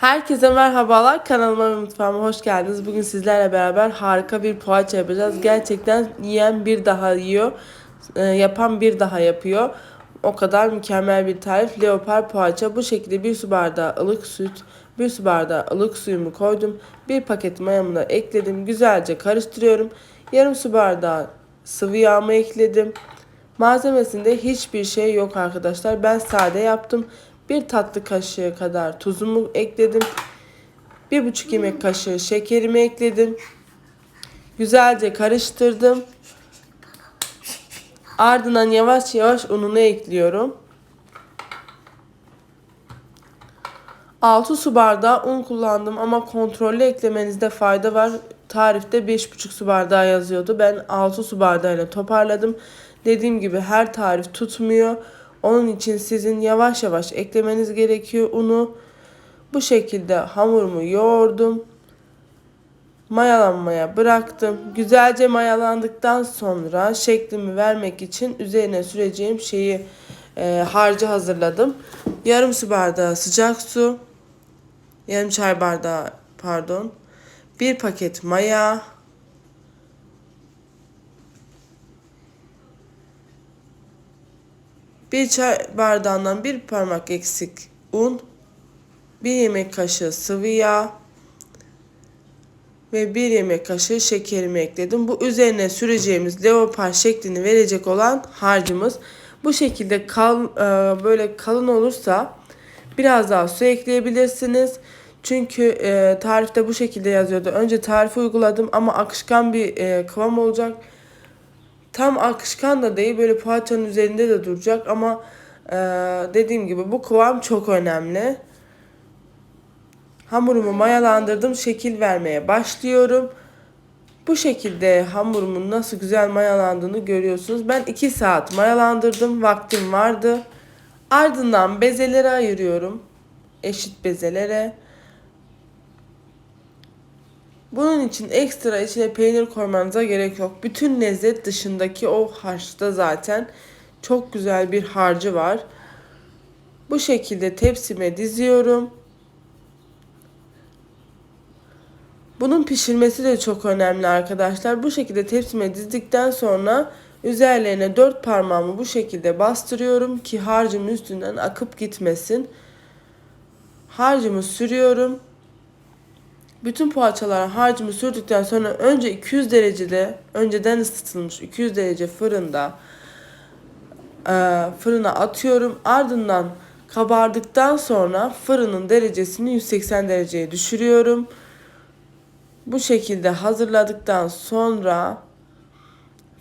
Herkese merhabalar. Kanalıma ve mutfağıma hoş geldiniz. Bugün sizlerle beraber harika bir poğaça yapacağız. Gerçekten yiyen bir daha yiyor. e, yapan bir daha yapıyor. O kadar mükemmel bir tarif. Leopar poğaça. Bu şekilde bir su bardağı ılık süt, bir su bardağı ılık suyumu koydum. Bir paket mayamı da ekledim. Güzelce karıştırıyorum. Yarım su bardağı sıvı yağımı ekledim. Malzemesinde hiçbir şey yok arkadaşlar. Ben sade yaptım. Bir tatlı kaşığı kadar tuzumu ekledim. Bir buçuk yemek kaşığı şekerimi ekledim. Güzelce karıştırdım. Ardından yavaş yavaş ununu ekliyorum. 6 su bardağı un kullandım ama kontrollü eklemenizde fayda var. Tarifte 5,5 su bardağı yazıyordu. Ben 6 su bardağıyla toparladım. Dediğim gibi her tarif tutmuyor. Onun için sizin yavaş yavaş eklemeniz gerekiyor unu. Bu şekilde hamurumu yoğurdum. Mayalanmaya bıraktım. Güzelce mayalandıktan sonra şeklimi vermek için üzerine süreceğim şeyi e, harcı hazırladım. Yarım su bardağı sıcak su. Yarım çay bardağı pardon. Bir paket maya. Bir çay bardağından bir parmak eksik un. Bir yemek kaşığı sıvı yağ. Ve bir yemek kaşığı şekerimi ekledim. Bu üzerine süreceğimiz leopar şeklini verecek olan harcımız. Bu şekilde kal, e, böyle kalın olursa biraz daha su ekleyebilirsiniz. Çünkü e, tarifte bu şekilde yazıyordu. Önce tarifi uyguladım ama akışkan bir e, kıvam olacak. Tam akışkan da değil böyle poğaçanın üzerinde de duracak ama e, dediğim gibi bu kıvam çok önemli. Hamurumu mayalandırdım. Şekil vermeye başlıyorum. Bu şekilde hamurumun nasıl güzel mayalandığını görüyorsunuz. Ben 2 saat mayalandırdım. Vaktim vardı. Ardından bezelere ayırıyorum. Eşit bezelere. Bunun için ekstra içine peynir koymanıza gerek yok. Bütün lezzet dışındaki o harçta zaten çok güzel bir harcı var. Bu şekilde tepsime diziyorum. Bunun pişirmesi de çok önemli arkadaşlar. Bu şekilde tepsime dizdikten sonra üzerlerine dört parmağımı bu şekilde bastırıyorum ki harcımın üstünden akıp gitmesin. Harcımı sürüyorum. Bütün poğaçalara harcımı sürdükten sonra önce 200 derecede önceden ısıtılmış 200 derece fırında e, fırına atıyorum. Ardından kabardıktan sonra fırının derecesini 180 dereceye düşürüyorum. Bu şekilde hazırladıktan sonra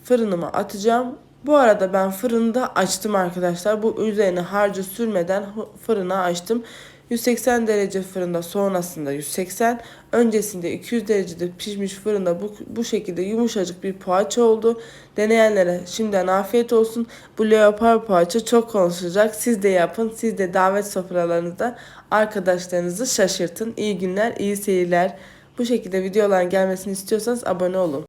fırınıma atacağım. Bu arada ben fırında açtım arkadaşlar. Bu üzerine harcı sürmeden fırına açtım. 180 derece fırında sonrasında 180 öncesinde 200 derecede pişmiş fırında bu, bu şekilde yumuşacık bir poğaça oldu. Deneyenlere şimdiden afiyet olsun. Bu leopar poğaça çok konuşacak. Siz de yapın. Siz de davet sofralarınızda arkadaşlarınızı şaşırtın. İyi günler, iyi seyirler. Bu şekilde videoların gelmesini istiyorsanız abone olun.